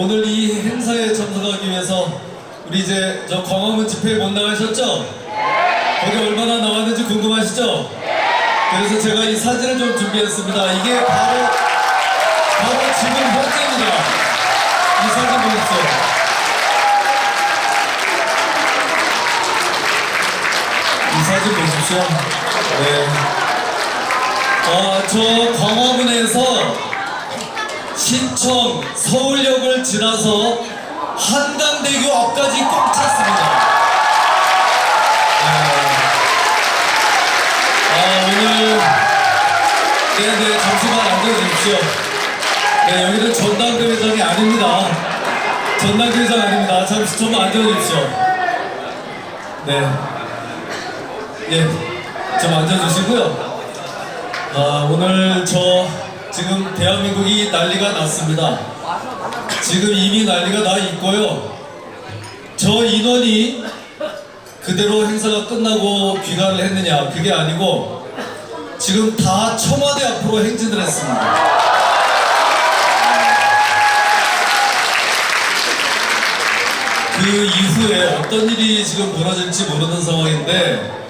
오늘 이 행사에 참석하기 위해서 우리 이제 저 광화문 집회에 못 나가셨죠? 거기 얼마나 나왔는지 궁금하시죠? 그래서 제가 이 사진을 좀 준비했습니다. 이게 바로, 바로 지금 현재입니다. 이 사진 보십시오. 이 사진 보십시오. 네. 어, 저 광화문에서 신청 서울역을 지나서 한강대교 앞까지 꼭 찼습니다. 네. 아, 오늘 네네 잠시만 앉아주십시오. 네 여기는 전당대회장이 아닙니다. 전당대회장 아닙니다. 잠시 좀 앉아주십시오. 네. 예, 좀 앉아주시고요. 아, 오늘 저 지금 대한민국이 난리가 났습니다. 지금 이미 난리가 나 있고요. 저 인원이 그대로 행사가 끝나고 귀가를 했느냐 그게 아니고 지금 다 청와대 앞으로 행진을 했습니다. 그 이후에 어떤 일이 지금 벌어질지 모르는 상황인데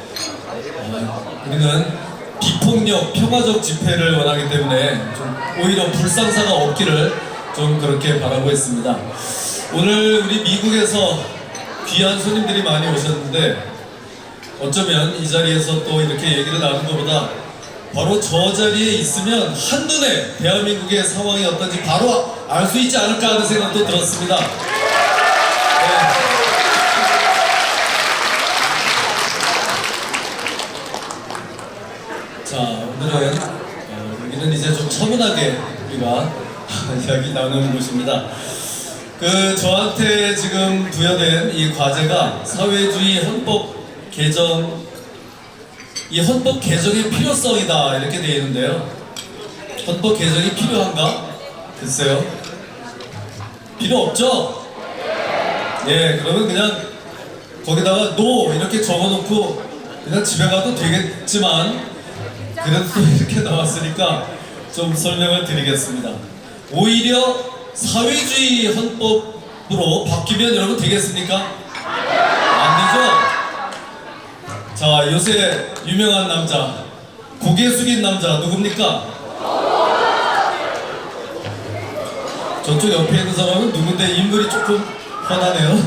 어, 우리는 비폭력 평화적 집회를 원하기 때문에 좀 오히려 불상사가 없기를 좀 그렇게 바라고 있습니다. 오늘 우리 미국에서 귀한 손님들이 많이 오셨는데 어쩌면 이 자리에서 또 이렇게 얘기를 나눈 것보다 바로 저 자리에 있으면 한눈에 대한민국의 상황이 어떤지 바로 알 수 있지 않을까 하는 생각도 들었습니다. 네. 자 오늘은 어, 여기는 이제 좀 차분하게 우리가 이야기 나누는 곳입니다. 그 저한테 지금 부여된 이 과제가 사회주의 헌법 개정 이 헌법 개정의 필요성이다 이렇게 되어 있는데요. 헌법 개정이 필요한가? 글쎄요. 필요 없죠? 예, 그러면 그냥 거기다가 노 이렇게 적어놓고 그냥 집에 가도 되겠지만 그래도 또 이렇게 나왔으니까 좀 설명을 드리겠습니다. 오히려 사회주의 헌법으로 바뀌면 여러분 되겠습니까? 안 되죠? 자, 요새 유명한 남자, 고개 숙인 남자 누굽니까? 저쪽 옆에 있는 사람은 누군데 인물이 조금 뻔하네요.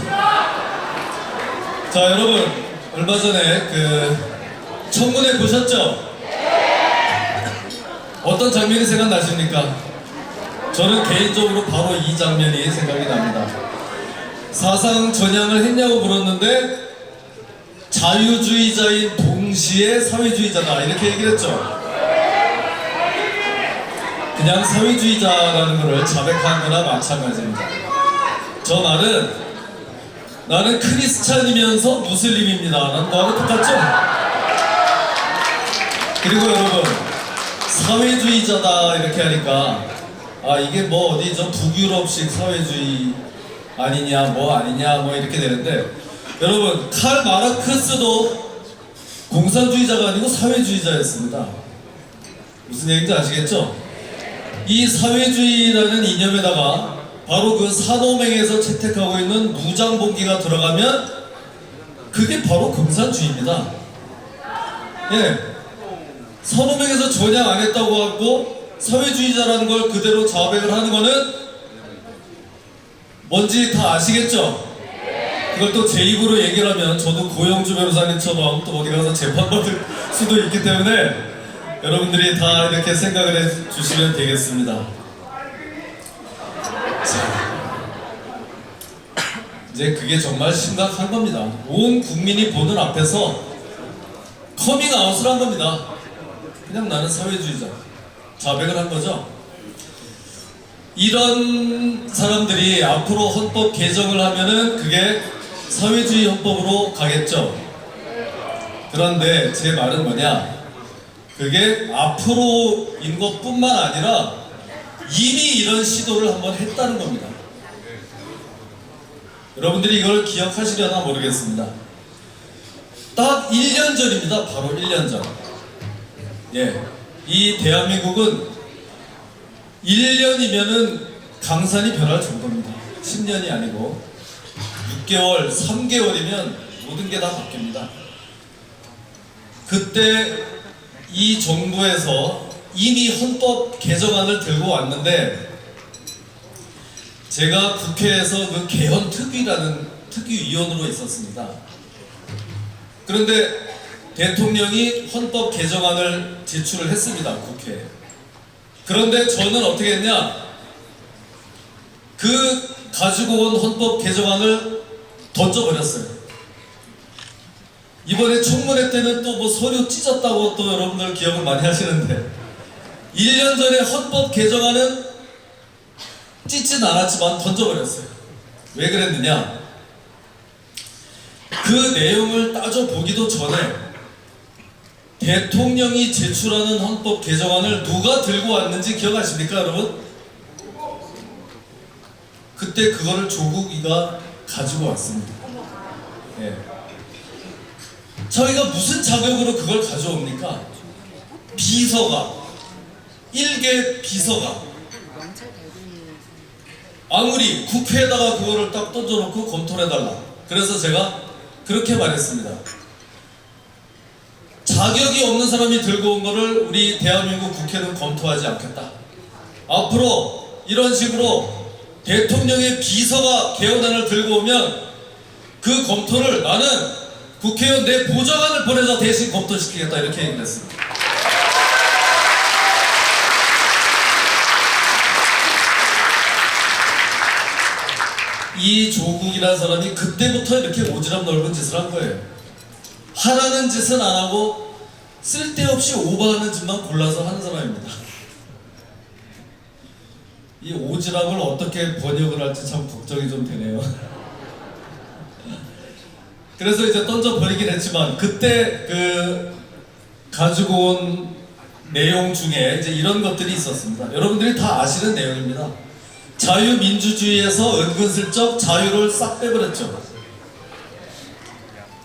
자, 여러분 얼마 전에 그 청문회 보셨죠? 어떤 장면이 생각나십니까? 저는 개인적으로 바로 이 장면이 생각이 납니다. 사상 전향을 했냐고 물었는데 자유주의자인 동시에 사회주의자다 이렇게 얘기를 했죠. 그냥 사회주의자라는 것을 자백한 거나 마찬가지입니다. 저 말은 나는 크리스찬이면서 무슬림입니다. 거하고 똑같죠? 그리고 여러분 사회주의자다 이렇게 하니까 아 이게 뭐 어디 저 북유럽식 사회주의 아니냐 뭐 아니냐 뭐 이렇게 되는데 여러분 칼 마르크스도 공산주의자가 아니고 사회주의자였습니다. 무슨 얘기인지 아시겠죠? 이 사회주의라는 이념에다가 바로 그 산호맹에서 채택하고 있는 무장봉기가 들어가면 그게 바로 공산주의입니다. 예. 산호맹에서 전향 안 했다고 하고 사회주의자라는 걸 그대로 자백을 하는 거는 뭔지 다 아시겠죠? 그걸 또 제 입으로 얘기를 하면 저도 고영주 변호사님처럼 또 어디 가서 재판받을 수도 있기 때문에 여러분들이 다 이렇게 생각을 해 주시면 되겠습니다. 자, 이제 그게 정말 심각한 겁니다. 온 국민이 보는 앞에서 커밍아웃을 한 겁니다. 그냥 나는 사회주의자. 자백을 한 거죠. 이런 사람들이 앞으로 헌법 개정을 하면은 그게 사회주의 헌법으로 가겠죠. 그런데 제 말은 뭐냐? 그게 앞으로인 것 뿐만 아니라 이미 이런 시도를 한번 했다는 겁니다. 여러분들이 이걸 기억하시려나 모르겠습니다. 딱 1년 전입니다. 바로 1년 전. 예. 이 대한민국은 1년이면은 강산이 변할 정도입니다. 10년이 아니고 6개월, 3개월이면 모든 게 다 바뀝니다. 그때 이 정부에서 이미 헌법 개정안을 들고 왔는데 제가 국회에서 그 개헌 특위라는 특위위원으로 있었습니다. 그런데 대통령이 헌법 개정안을 제출을 했습니다. 국회에. 그런데 저는 어떻게 했냐? 그 가지고 온 헌법 개정안을 던져버렸어요. 이번에 청문회 때는 또 뭐 서류 찢었다고 또 여러분들 기억을 많이 하시는데 1년 전에 헌법 개정안은 찢진 않았지만 던져버렸어요. 왜 그랬느냐? 그 내용을 따져보기도 전에 대통령이 제출하는 헌법 개정안을 누가 들고 왔는지 기억하십니까, 여러분? 그때 그거를 조국이가 가지고 왔습니다. 예. 저희가 무슨 자격으로 그걸 가져옵니까? 비서가, 일개 비서가, 아무리 국회에다가 그거를 딱 던져놓고 검토를 해달라. 그래서 제가 그렇게 말했습니다. 자격이 없는 사람이 들고 온 거를 우리 대한민국 국회는 검토하지 않겠다. 앞으로 이런 식으로 대통령의 비서가 개헌안을 들고 오면 그 검토를 나는 국회의원 내 보좌관을 보내서 대신 검토시키겠다 이렇게 얘기를 했습니다. 이 조국이라는 사람이 그때부터 이렇게 오지랖 넓은 짓을 한 거예요. 하라는 짓은 안 하고 쓸데없이 오버하는 짓만 골라서 하는 사람입니다. 이 오지랖을 어떻게 번역을 할지 참 걱정이 좀 되네요. 그래서 이제 던져 버리긴 했지만 그때 그 가지고 온 내용 중에 이제 이런 것들이 있었습니다. 여러분들이 다 아시는 내용입니다. 자유민주주의에서 은근슬쩍 자유를 싹 빼버렸죠.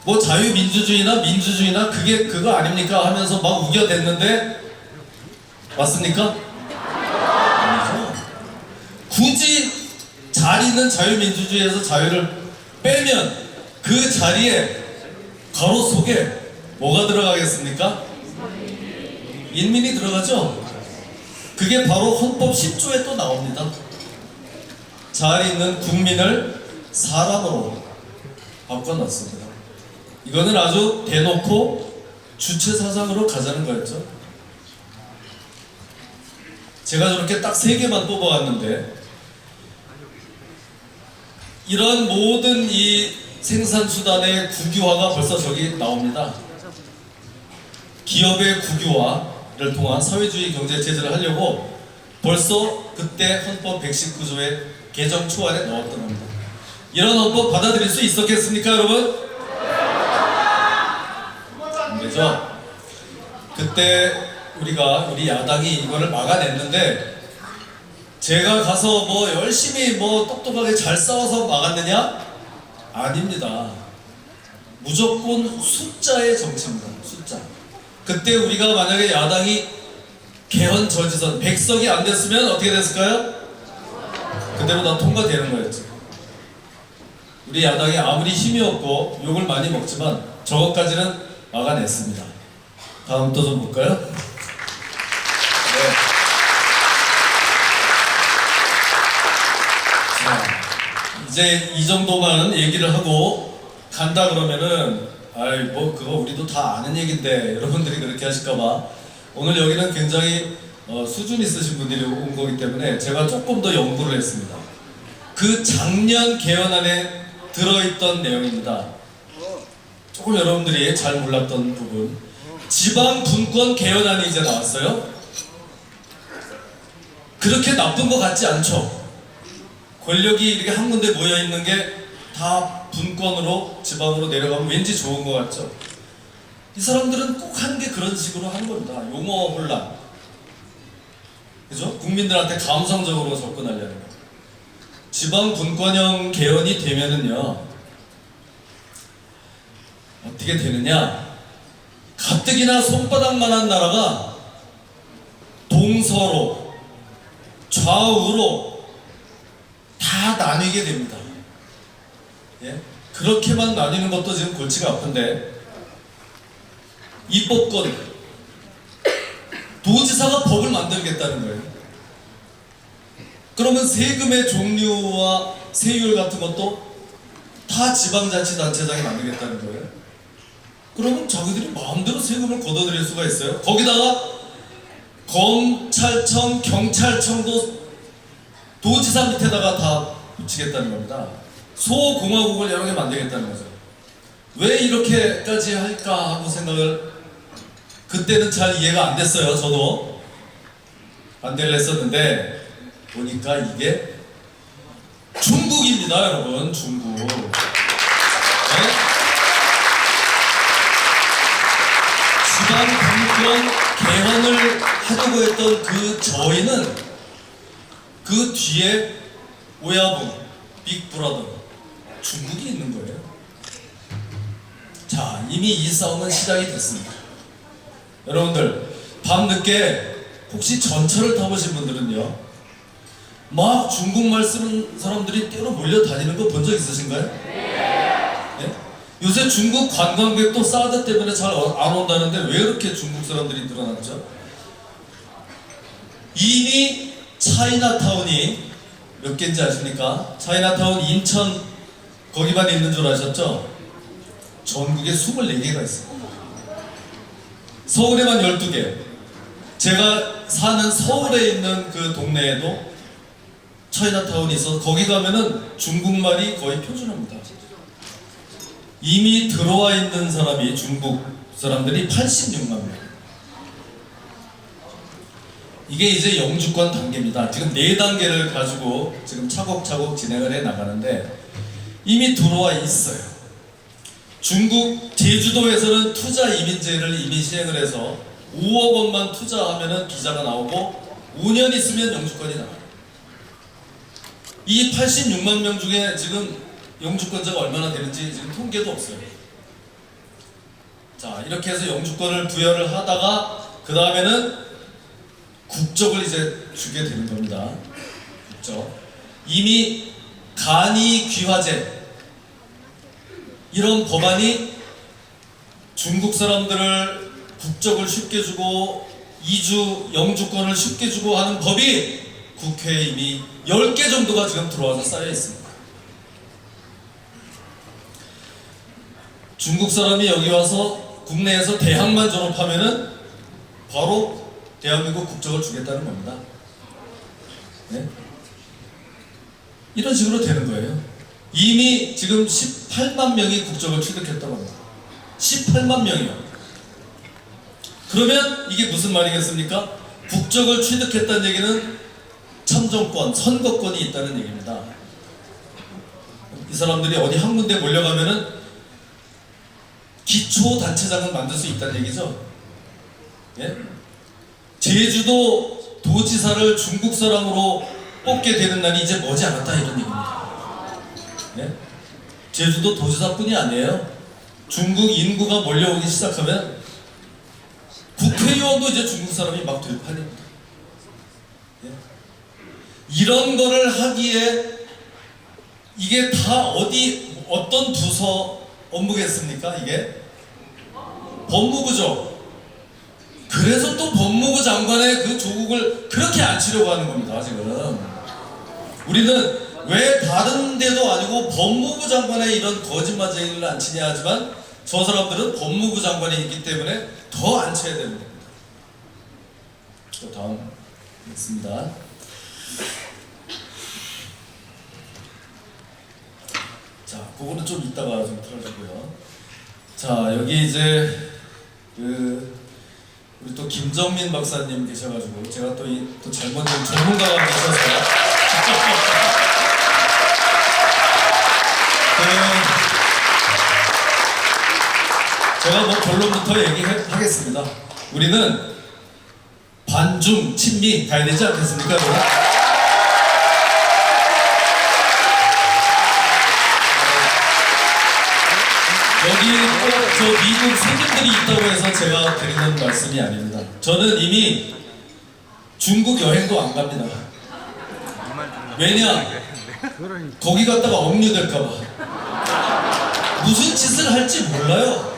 뭐 자유민주주의나 민주주의나 그게 그거 아닙니까 하면서 막 우겨댔는데 맞습니까? 굳이 자리는 자유민주주의에서 자유를 빼면 그 자리에 가로 속에 뭐가 들어가겠습니까? 인민이 들어가죠. 그게 바로 헌법 10조에 또 나옵니다. 잘 있는 국민을 사람으로 바꿔놨습니다. 이거는 아주 대놓고 주체 사상으로 가자는 거였죠. 제가 저렇게 딱 세 개만 뽑아왔는데 이런 모든 이 생산 수단의 국유화가 벌써 저기 나옵니다. 기업의 국유화를 통한 사회주의 경제 체제를 하려고 벌써 그때 헌법 119조에 개정 초안에 넣었던 겁니다. 이런 헌법 받아들일 수 있었겠습니까, 여러분? 안 되죠? 그때 우리가 우리 야당이 이거를 막아냈는데 제가 가서 뭐 열심히 뭐 똑똑하게 잘 싸워서 막았느냐? 아닙니다. 무조건 숫자의 정치입니다. 숫자. 그때 우리가 만약에 야당이 개헌 저지선 100석이 안 됐으면 어떻게 됐을까요? 그대로 다 통과되는 거였죠. 우리 야당이 아무리 힘이 없고 욕을 많이 먹지만 저것까지는 막아냈습니다. 다음 또 좀 볼까요? 네. 자, 이제 이 정도만 얘기를 하고 간다 그러면은 아이 뭐 그거 우리도 다 아는 얘긴데 여러분들이 그렇게 하실까봐 오늘 여기는 굉장히 어, 수준 있으신 분들이 온 거기 때문에 제가 조금 더 연구를 했습니다. 그 작년 개헌안에 들어있던 내용입니다. 조금 여러분들이 잘 몰랐던 부분. 지방 분권 개헌안이 이제 나왔어요. 그렇게 나쁜 것 같지 않죠? 권력이 이렇게 한 군데 모여 있는 게 다 분권으로 지방으로 내려가면 왠지 좋은 것 같죠? 이 사람들은 꼭 한 게 그런 식으로 하는 겁니다. 용어 혼란. 그죠? 국민들한테 감성적으로 접근하려는 거. 지방 분권형 개헌이 되면은요, 어떻게 되느냐? 가뜩이나 손바닥만한 나라가 동서로 좌우로 다 나뉘게 됩니다. 예? 그렇게만 나뉘는 것도 지금 골치가 아픈데 입법권 도지사가 법을 만들겠다는 거예요. 그러면 세금의 종류와 세율 같은 것도 다 지방자치단체장이 만들겠다는 거예요. 그러면 자기들이 마음대로 세금을 걷어들일 수가 있어요. 거기다가 검찰청, 경찰청도 도지사 밑에다가 다 붙이겠다는 겁니다. 소공화국을 여러 개 만들겠다는 거죠. 왜 이렇게까지 할까 하고 생각을 그때는 잘 이해가 안 됐어요. 저도 반대를 했었는데 보니까 이게 중국입니다, 여러분. 중국. 네? 지방 정권 개헌을 하려고 했던 그 저희는 그 뒤에 오야분, 빅브라더 중국이 있는 거예요. 자, 이미 이 싸움은 시작이 됐습니다. 여러분들 밤늦게 혹시 전철을 타보신 분들은요, 막 중국말 쓰는 사람들이 뛰어 몰려다니는 거 본 적 있으신가요? 네? 요새 중국 관광객도 사드 때문에 잘 안 온다는데 왜 이렇게 중국 사람들이 늘어났죠? 이미 차이나타운이 몇 개인지 아십니까? 차이나타운 인천 거기만 있는 줄 아셨죠? 전국에 24개가 있습니다. 서울에만 12개. 제가 사는 서울에 있는 그 동네에도 차이나타운이 있어서 거기 가면은 중국말이 거의 표준어입니다. 이미 들어와 있는 사람이 중국 사람들이 86만 명. 이게 이제 영주권 단계입니다. 지금 네 단계를 가지고 지금 차곡차곡 진행을 해 나가는데 이미 들어와 있어요. 중국 제주도에서는 투자 이민제를 이미 시행을 해서 5억 원만 투자하면은 비자가 나오고 5년 있으면 영주권이 나와요. 이 86만 명 중에 지금 영주권자가 얼마나 되는지 지금 통계도 없어요. 자, 이렇게 해서 영주권을 부여를 하다가 그 다음에는 국적을 이제 주게 되는 겁니다. 국적. 이미 간이 귀화제 이런 법안이 중국 사람들을 국적을 쉽게 주고 이주 영주권을 쉽게 주고 하는 법이 국회에 이미 10개 정도가 지금 들어와서 쌓여 있습니다. 중국 사람이 여기 와서 국내에서 대학만 졸업하면은 바로 대한민국 국적을 주겠다는 겁니다. 네? 이런 식으로 되는 거예요. 이미 지금 18만 명이 국적을 취득했다고 합니다. 18만 명이요. 그러면 이게 무슨 말이겠습니까? 국적을 취득했다는 얘기는 참정권, 선거권이 있다는 얘기입니다. 이 사람들이 어디 한 군데 몰려가면은 기초 단체장을 만들 수 있다는 얘기죠. 예? 제주도 도지사를 중국 사람으로 뽑게 되는 날이 이제 머지 않았다 이런 얘기입니다. 예? 제주도 도지사뿐이 아니에요. 중국 인구가 몰려오기 시작하면 국회의원도 이제 중국 사람이 막 될 판입니다. 예? 이런 거를 하기에 이게 다 어디 어떤 부서 업무겠습니까? 이게 법무부죠. 그래서 또 법무부 장관의 그 조국을 그렇게 안 치려고 하는 겁니다. 지금 우리는 왜 다른 데도 아니고 법무부 장관의 이런 거짓말쟁이를 안 치냐 하지만 저 사람들은 법무부 장관이 있기 때문에 더 겁니다. 또 다음 있습니다. 자, 그거는 좀 이따가 좀 틀어주고요. 자, 여기 이제 그 우리 또 김정민 박사님 계셔가지고 제가 또 이 또 잘못 된 전문가가 계셔서 그 제가 뭐 결론부터 얘기하겠습니다. 우리는 반중 친미 가야 되지 않겠습니까? 여기 꼭저 미국 손님들이 있다고 해서 제가 드리는 말씀이 아닙니다. 저는 이미 중국 여행도 안 갑니다. 왜냐? 거기 갔다가 억류될까봐. 무슨 짓을 할지 몰라요.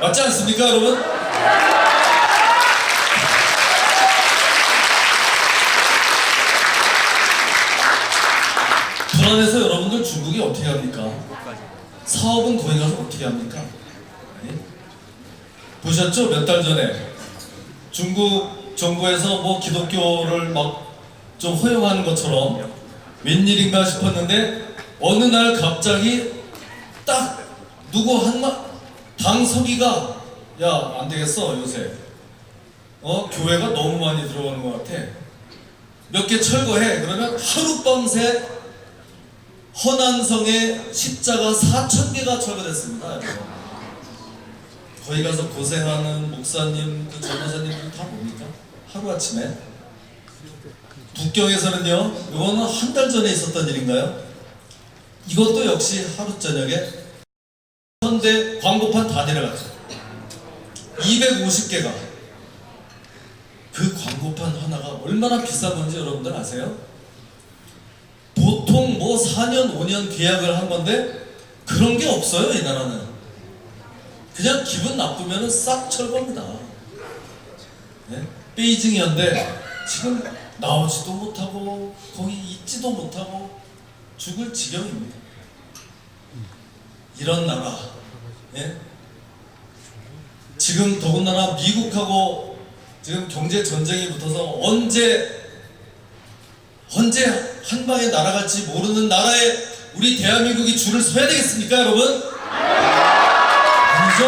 맞지 않습니까, 여러분? 불안해서 여러분들 중국이 어떻게 합니까? 사업은 거기 가서 어떻게 합니까? 네? 보셨죠? 몇 달 전에 중국 정부에서 뭐 기독교를 막 좀 허용하는 것처럼 웬일인가 싶었는데 어느 날 갑자기 딱 누구 한마 당서기가 야 안 되겠어 요새 어 교회가 너무 많이 들어오는 것 같아 몇 개 철거해 그러면 하룻밤새 허난성에 십자가 4천 개가 철거됐습니다. 거기 가서 고생하는 목사님, 그 전도사님들 다 뭡니까? 하루 아침에 북경에서는요. 이거는 한 달 전에 있었던 일인가요? 이것도 역시 하루 저녁에 현대 광고판 다 내려갔죠. 250개가 그 광고판 하나가 얼마나 비싼 건지 여러분들 아세요? 보통 뭐 4년, 5년 계약을 한 건데 그런 게 없어요, 이 나라는. 그냥 기분 나쁘면 싹 철거입니다. 네? 베이징이었는데 지금 나오지도 못하고 거기 있지도 못하고 죽을 지경입니다. 이런 나라. 예? 지금 더군다나 미국하고 지금 경제 전쟁이 붙어서 언제 언제 한 방에 날아갈지 모르는 나라에 우리 대한민국이 줄을 서야 되겠습니까, 여러분? 아니죠.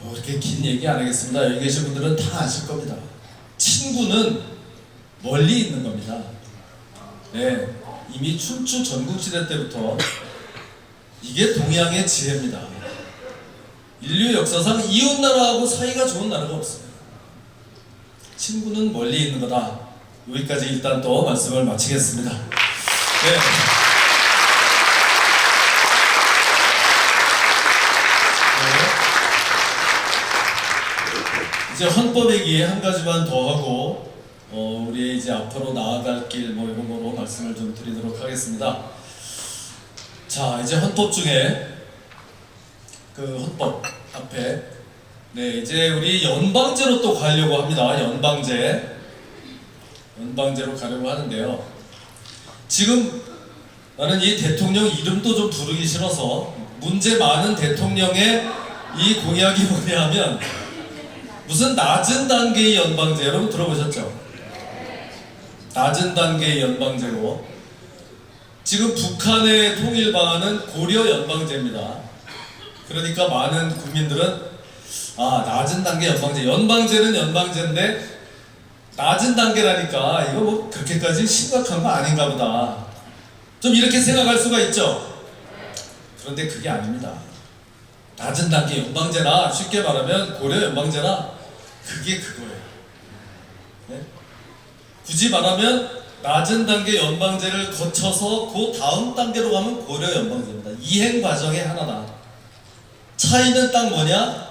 뭐 이렇게 긴 얘기 안 하겠습니다. 여기 계신 분들은 다 아실 겁니다. 친구는 멀리 있는 겁니다. 네, 이미 춘추 전국시대 때부터 이게 동양의 지혜입니다. 인류 역사상 이웃 나라하고 사이가 좋은 나라가 없어요. 친구는 멀리 있는 거다. 여기까지 일단 또 말씀을 마치겠습니다. 네. 네. 이제 헌법 얘기 한 가지만 더 하고 어, 우리 이제 앞으로 나아갈 길 뭐 이런 거로 말씀을 좀 드리도록 하겠습니다. 자 이제 헌법 중에 그 헌법 앞에 네, 이제 우리 연방제로 또 가려고 합니다. 연방제. 연방제로 가려고 하는데요. 지금 나는 이 대통령 이름도 좀 부르기 싫어서 문제 많은 대통령의 이 공약이 뭐냐 하면 무슨 낮은 단계의 연방제 여러분 들어보셨죠? 낮은 단계의 연방제로 지금 북한의 통일 방안은 고려 연방제입니다. 그러니까 많은 국민들은 아 낮은 단계 연방제. 연방제는 연방제인데 낮은 단계라니까. 이거 뭐 그렇게까지 심각한 거 아닌가 보다. 좀 이렇게 생각할 수가 있죠? 그런데 그게 아닙니다. 낮은 단계 연방제나 쉽게 말하면 고려 연방제나 그게 그거예요. 네? 굳이 말하면 낮은 단계 연방제를 거쳐서 그 다음 단계로 가면 고려 연방제입니다. 이행 과정의 하나다. 차이는 딱 뭐냐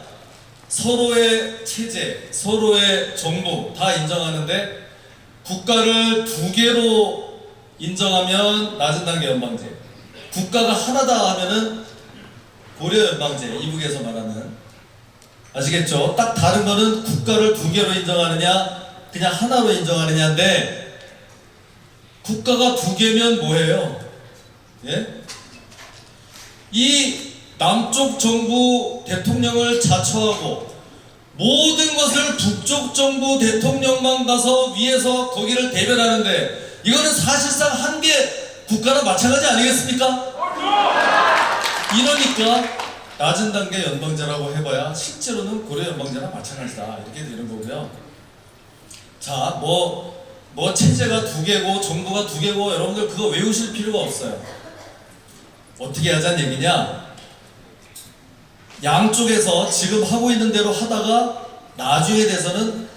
서로의 체제, 서로의 정부 다 인정하는데 국가를 두 개로 인정하면 낮은 단계 연방제, 국가가 하나다 하면은 고려 연방제, 이북에서 말하는 아시겠죠? 딱 다른 거는 국가를 두 개로 인정하느냐, 그냥 하나로 인정하느냐인데 국가가 두 개면 뭐예요? 예? 이 남쪽 정부 대통령을 자처하고 모든 것을 북쪽 정부 대통령만 가서 위에서 거기를 대변하는데 이거는 사실상 한 개 국가랑 마찬가지 아니겠습니까? 이러니까 낮은 단계 연방제라고 해봐야 실제로는 고려 연방제랑 마찬가지다 이렇게 되는 거고요. 자, 뭐, 뭐 체제가 두 개고 정부가 두 개고 여러분들 그거 외우실 필요가 없어요. 어떻게 하자는 얘기냐? 양쪽에서 지금 하고 있는 대로 하다가 나중에 돼서는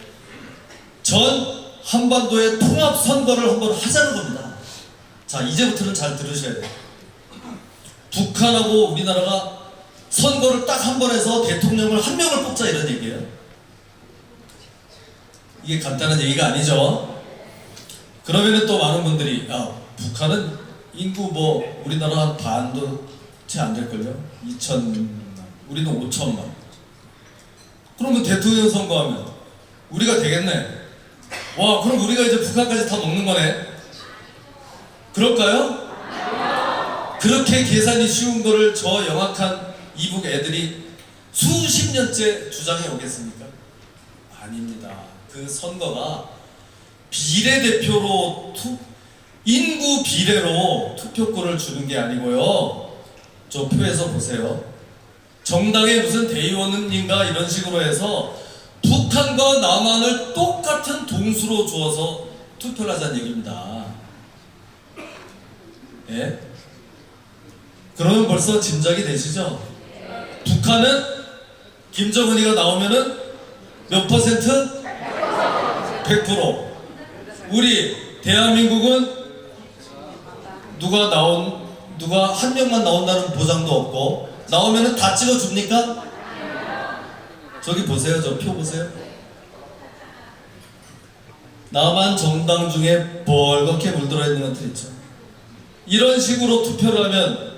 전 한반도의 통합 선거를 한번 하자는 겁니다. 자, 이제부터는 잘 들으셔야 돼요. 북한하고 우리나라가 선거를 딱 한 번 해서 대통령을 한 명을 뽑자 이런 얘기예요. 이게 간단한 얘기가 아니죠. 그러면은 또 많은 분들이 야 북한은 인구 뭐 우리나라 한 반도 채 안 될걸요? 2천만 우리는 5천만 그러면 대통령 선거하면 우리가 되겠네 와 그럼 우리가 이제 북한까지 다 먹는 거네 그럴까요? 그렇게 계산이 쉬운 거를 저 영악한 이북 애들이 수십 년째 주장해 오겠습니까? 아닙니다. 그 선거가 비례대표로 투, 인구 비례로 투표권을 주는 게 아니고요. 저 표에서 보세요. 정당의 무슨 대의원인가 이런 식으로 해서 북한과 남한을 똑같은 동수로 주어서 투표를 하자는 얘기입니다. 예? 그러면 벌써 짐작이 되시죠? 북한은 김정은이가 나오면은 몇 퍼센트? 100%. 우리 대한민국은 누가 나온 누가 한 명만 나온다는 보장도 없고 나오면은 다 찍어 줍니까? 저기 보세요. 저 표 보세요. 남한 정당 중에 벌겋게 물들어 있는 것들 있죠. 이런 식으로 투표를 하면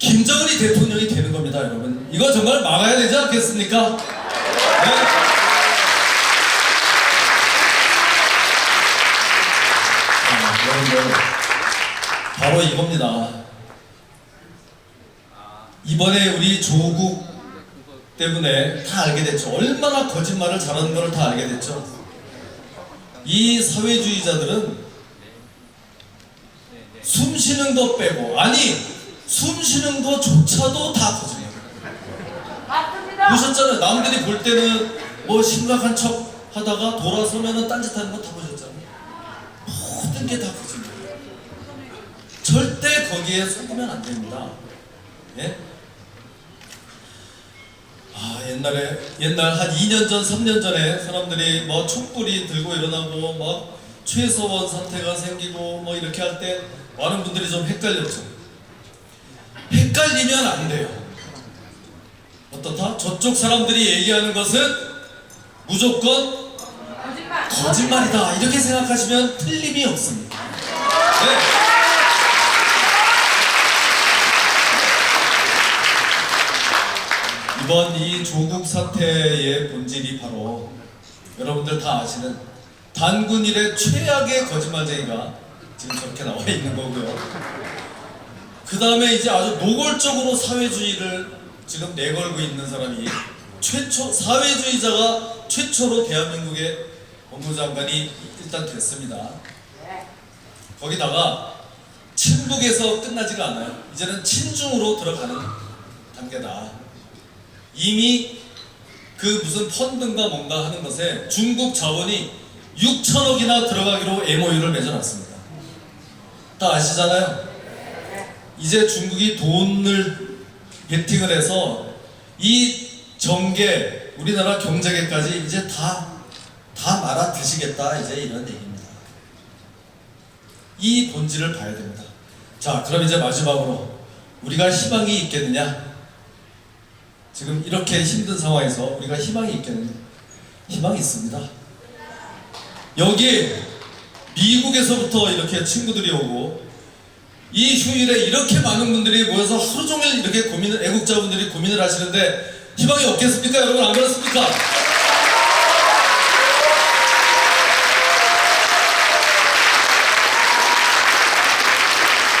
김정은이 대통령이 되는 겁니다, 여러분. 이거 정말 막아야 되지 않겠습니까? 네? 바로 이겁니다. 이번에 우리 조국 때문에 다 알게 됐죠. 얼마나 거짓말을 잘하는 걸 다 알게 됐죠. 이 사회주의자들은 숨 쉬는 거 빼고 아니 숨 쉬는 거조차도 다 거짓말. 맞습니다. 보셨잖아요. 남들이 볼 때는 뭐 심각한 척 하다가 돌아서면은 딴짓하는 거 다 보셨잖아요. 모든 게 다 거짓말. 절대 거기에 속으면 안 됩니다. 예? 아 옛날에 옛날 한 2년 전, 3년 전에 사람들이 뭐 촛불이 들고 일어나고 막 최서원 사태가 생기고 뭐 이렇게 할 때 많은 분들이 좀 헷갈렸죠. 헷갈리면 안 돼요. 어떻다? 저쪽 사람들이 얘기하는 것은 무조건 거짓말. 거짓말이다 이렇게 생각하시면 틀림이 없습니다. 네. 이번 이 조국 사태의 본질이 바로 여러분들 다 아시는 단군 일의 최악의 거짓말쟁이가 지금 저렇게 나와 있는 거고요. 그 다음에 이제 아주 노골적으로 사회주의를 지금 내걸고 있는 사람이 최초 사회주의자가 최초로 대한민국의 법무장관이 일단 됐습니다. 네. 거기다가 친북에서 끝나지가 않아요. 이제는 친중으로 들어가는 단계다. 이미 그 무슨 펀드인가 뭔가 하는 것에 중국 자원이 6천억이나 들어가기로 MOU를 맺어놨습니다. 다 아시잖아요. 이제 중국이 돈을 베팅을 해서 이 정계 우리나라 경제계까지 이제 다 다 말아 드시겠다 이제 이런 얘기입니다. 이 본질을 봐야 됩니다. 자, 그럼 이제 마지막으로 우리가 희망이 있겠느냐? 지금 이렇게 힘든 상황에서 우리가 희망이 있겠느냐? 희망이 있습니다. 여기 미국에서부터 이렇게 친구들이 오고 이 휴일에 이렇게 많은 분들이 모여서 하루 종일 이렇게 고민을 애국자분들이 고민을 하시는데 희망이 없겠습니까? 여러분 안 그렇습니까?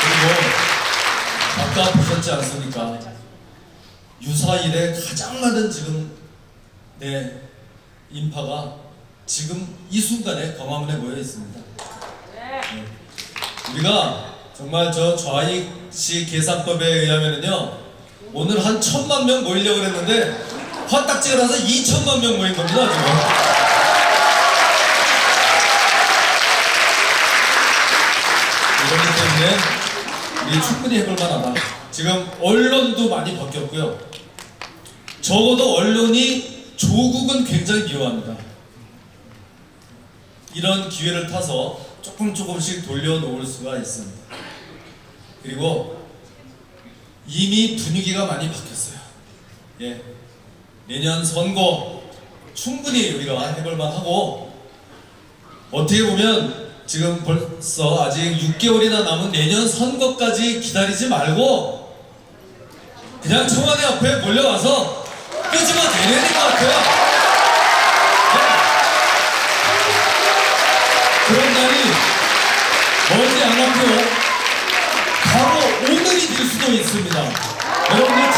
그리고 아까 보셨지 않습니까? 유사일에 가장 많은 지금 네 인파가 지금 이 순간에 광화문에 모여 있습니다. 네. 우리가 정말 저 좌익시 계산법에 의하면은요 오늘 한 천만 명 모이려고 그랬는데 화딱지가 나서 2천만 명 모인 겁니다 지금. 이렇기 때문에 우리 충분히 해볼 만하다. 지금 언론도 많이 바뀌었고요. 적어도 언론이 조국은 굉장히 미워합니다. 이런 기회를 타서 조금 조금씩 돌려놓을 수가 있습니다. 그리고 이미 분위기가 많이 바뀌었어요. 예, 내년 선거 충분히 우리가 해볼만 하고 어떻게 보면 지금 벌써 아직 6개월이나 남은 내년 선거까지 기다리지 말고 그냥 청와대 앞에 몰려와서 내려야 될것 같아요. 네. 그런 날이 멀지 않았고요. 바로 오늘이 될 수도 있습니다. 여러분들